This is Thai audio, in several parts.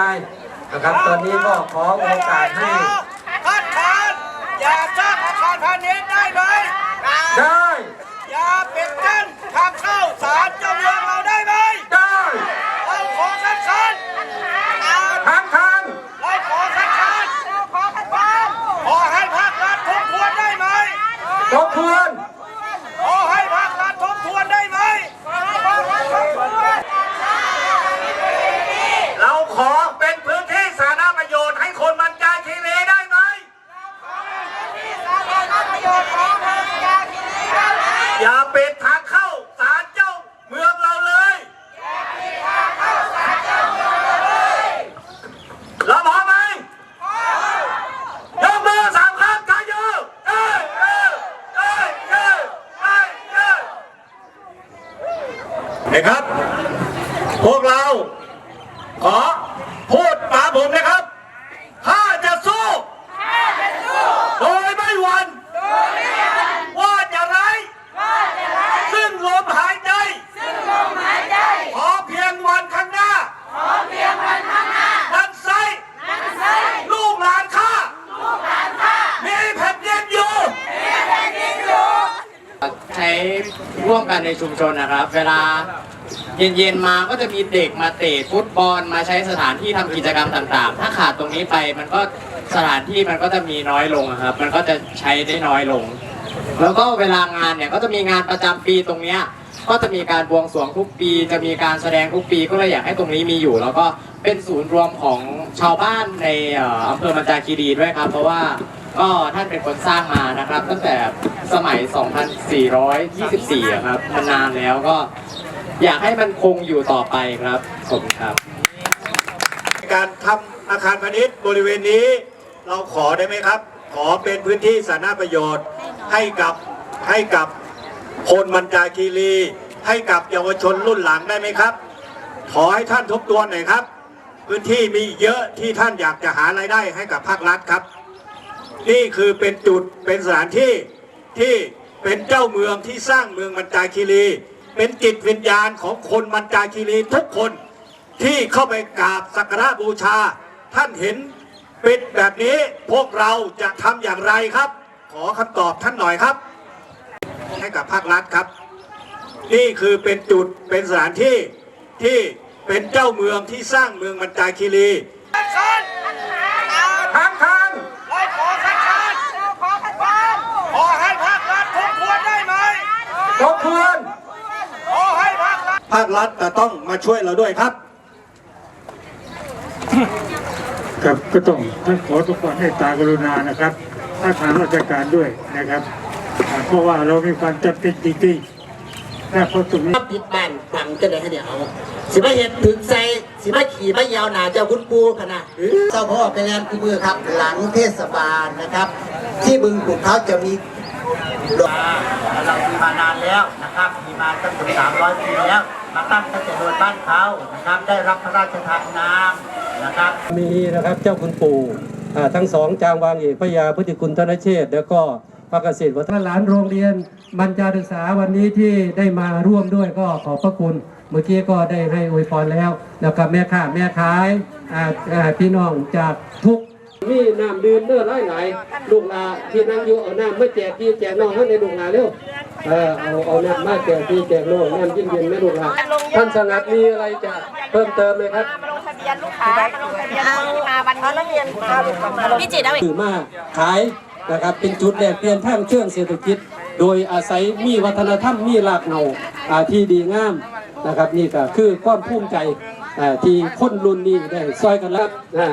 นะครับตอนนี้ก็ขอโอกาสให้คัดค้านอย่าสร้างอาคารพาณิชย์ได้ไหมได้ อย่าปิดกั้นทางเข้าศาลเจ้าเมืองเราได้ไหม ได้ เราขอคัดค้าน ทางทาง เราขอคัดค้านขอให้ภาครัฐทบทวนได้ไหม ทบทวน ขอให้ภาครัฐทบทวนได้ไหม เราขอเป็นพื้นที่สาธารณประโยชน์ให้คนมันจาคีรีได้ไหม อย่าปิดทางเข้าศาลเจ้าเมืองเราเลยเราพร้อมไหมยกมือสามครั้งกายยืเอ้ยเอ้ยเอ้ยเอ้ยเอ้ยเอ้ย นะครับ พวกเรา ขอพูดตามผมนะครับ ถ้าจะสู้ โดยไม่หวั่นว่าจะไร้ ซึ่งลมหายใจ ขอเพียงวันข้างหน้า นั้นไซลูกหลานข้า มีแผ่นดินอยู่ ใช้ร่วม กันในชุมชนนะครับ เวลาเย็นๆมาก็จะมีเด็กมาเตะฟุตบอลมาใช้สถานที่ทำกิจกรรมต่างๆ ถ้าขาดตรงนี้ไปมันก็สถานที่มันก็จะมีน้อยลงครับ มันก็จะใช้ได้น้อยลง แล้วก็เวลางานเนี่ยก็จะมีงานประจำปีตรงเนี้ยก็จะมีการบวงสรวงทุกปี จะมีการแสดงทุกปีก็เลยอยากให้ตรงนี้มีอยู่ แล้วก็เป็นศูนย์รวมของชาวบ้านในเอ่ออำเภอมันจาคีรีด้วยครับ เพราะว่า ก็ท่านเป็นคนสร้างมานะครับ ตั้งแต่สมัย 2424 ครับมันนานแล้วก็อยากให้มันคงอยู่ต่อไปครับขอบคุณครับ การทำอาคารพาณิชย์บริเวณนี้เราขอได้ไหมครับ ขอเป็นพื้นที่สาธารณประโยชน์ ให้กับให้กับคนมันจาคีรี ให้กับเยาวชนรุ่นหลังได้ไหมครับ ขอให้ท่านทบทวนหน่อยครับ พื้นที่มีเยอะที่ท่านอยากจะหารายได้ให้กับภาครัฐครับ นี่คือเป็นจุดเป็นสถานที่ที่เป็นเจ้าเมืองที่สร้างเมืองมันจาคีรี เป็นจิตวิญญาณของคนมันจาคีรีทุกคนที่เข้าไปกราบสักการะบูชา ท่านเห็นปิดแบบนี้พวกเราจะทำอย่างไรครับ ขอคำตอบท่านหน่อยครับ ให้กับภาครัฐครับ นี่คือเป็นจุดเป็นสถานที่ที่เป็นเจ้าเมืองที่สร้างเมืองมันจาคีรี คัดค้าน ทางทาง เราขอคัดค้านขอให้ภาครัฐทบทวนได้ไหม ทบทวนขอให้ภาครัฐภาครัฐจะต้องมาช่วยเราด้วยครับครับก็ต้องท่านขอทุกคนให้ตากรุณานะครับถ้าทางราชการด้วยนะครับอ่าเพราะว่าเรามีความจำเป็นจริงๆถ้าพอตรงนี้ปิดบ้านฟังจะได้ให้เดี๋ยวเอาสิมาเห็ดถึงใจสิมาขี่มายาวหนาเจ้าคุณปูขนาดเจ้าพ่อไปแลนด์คูมือครับ หลังเทศบาลนะครับ ที่บึงกุ่เขาจะมี เรามีมานานแล้วนะครับ มีมาตั้งถึง300 ปีแล้ว มาตั้งตั้งแต่โดยบ้านเขานะครับ ได้รับพระราชทานนามนะครับ มีนะครับเจ้าคุณปู่ทั้งสองจางวางเอกพระยาพุทธิคุณธนเชษฐ์แล้วก็พระเกษตรวัฒนหลานโรงเรียนบรรจาศึกษาวันนี้ที่ได้มาร่วมด้วยก็ขอบพระคุณ เมื่อกี้ก็ได้ให้อวยพรแล้วนะครับแม่ค้าแม่ขายอ่าอ่าพี่น้องจากทุก มีน้ำดื่มเนื้อหลายหลายลูกหลาที่นั่งอยู่เอาน้ำมาแจกพี่แจกน้องให้ในลูกหลาเร็วเออเอาเอาน้ำมาแจกพี่แจกน้องน้ำเย็นๆแม่ลูกหลาท่านสงัดมีอะไรจะเพิ่มเติมไหมครับมาลงทะเบียนลูกค้ามาลงทะเบียนคนที่มาวันนี้นักเรียนพี่จิตเอาถือมาขายนะครับเป็นจุดแลกเปลี่ยนทางเชิงเศรษฐกิจ โดยอาศัยมีวัฒนธรรมมีหลากเหนาอ่าที่ดีงามนะครับนี่ก็คือความภูมิใจอ่า ที่คนรุ่นนี้ได้ซอยกันรับอ่า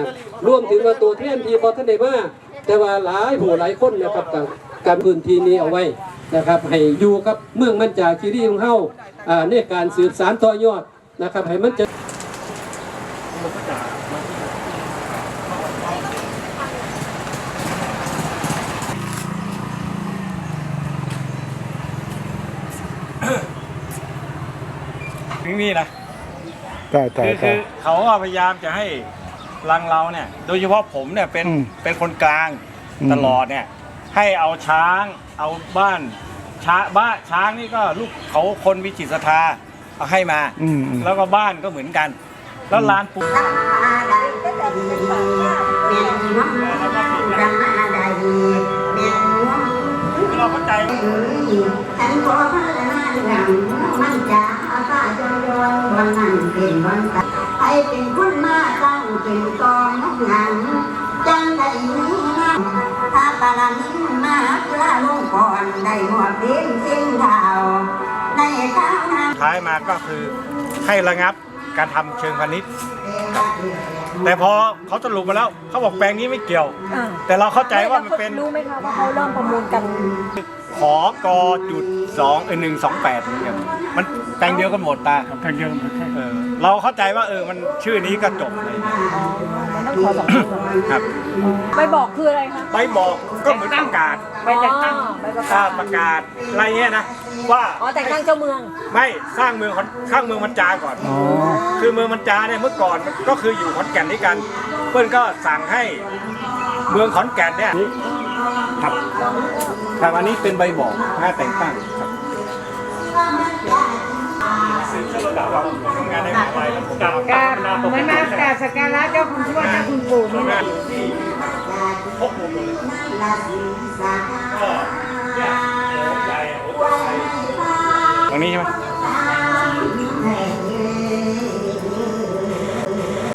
รวมถึงว่าตัวเทียนที่บอทันได้มาแต่ว่าหลายผู้หลายคนนะครับกับการพื้นที่นี้เอาไว้นะครับให้อยู่กับเมืองมันจาคีรีของเฮาในการสืบสานต่อยอดนะครับให้มันจะถึงนี่นะ ได้ได้คือได้คือเขาก็พยายามจะให้รังเราเนี่ย โดยเฉพาะผมเนี่ยเป็นอืมเป็นคนกลางอืม ตลอดเนี่ย ให้เอาช้างเอาบ้านช้าบ้านช้างนี่ก็ลูกเขาคนวิจิตรศรัทธาเอาให้มา อืมอืม แล้วก็บ้านก็เหมือนกัน แล้วร้านปูเรา นั้นเป็นวันตายใครเป็นคนมาตั้งเป็นกองหนังจังได้มีงานถ้าปารามินมาเพื่อลงก่อนได้หมดดินสิ้นข่าวในข้าวนาท้ายมาก็คือให้ระงับการทำเชิงพาณิชย์ครับแต่พอเขาสรุปมาแล้วเขาบอกแปลงนี้ไม่เกี่ยวแต่เราเข้าใจว่ามันเป็น รู้ไหมคะว่าเขาเริ่มประมูลกัน ขอกอจุดสองเออหนึ่งสองแปดมันแปลงเดียวกันหมดตาทางเดียวกันแค่เออ เราเข้าใจว่าเออมันชื่อนี้ก็จบเลยต้องขอสองคนก่อนครับ ไปบอกคืออะไรคะไปบอกก็เหมือนประกาศไปแต่งตั้งไปประกาถ้าศ ประกาศอะไรเงี้ยนะว่าอ๋อแต่งตั้งเจ้าเมือง ไม่สร้างเมืองขอนข้างเมืองมันจาก่อน คือเมืองมันจาเนี่ยเมื่อก่อนก็คืออยู่ขอนแก่นด้วยกัน เพื่อนก็สั่งให้เมืองขอนแก่นเนี่ยครับครับอันนี้เป็นใบบอกถ้าแต่งตั้งครับ ทำงานในมหาลัยกับเหมือนมาแต่สการะเจ้าคุณทวดเจ้าคุณปู่นี่แหละพกมุมเลย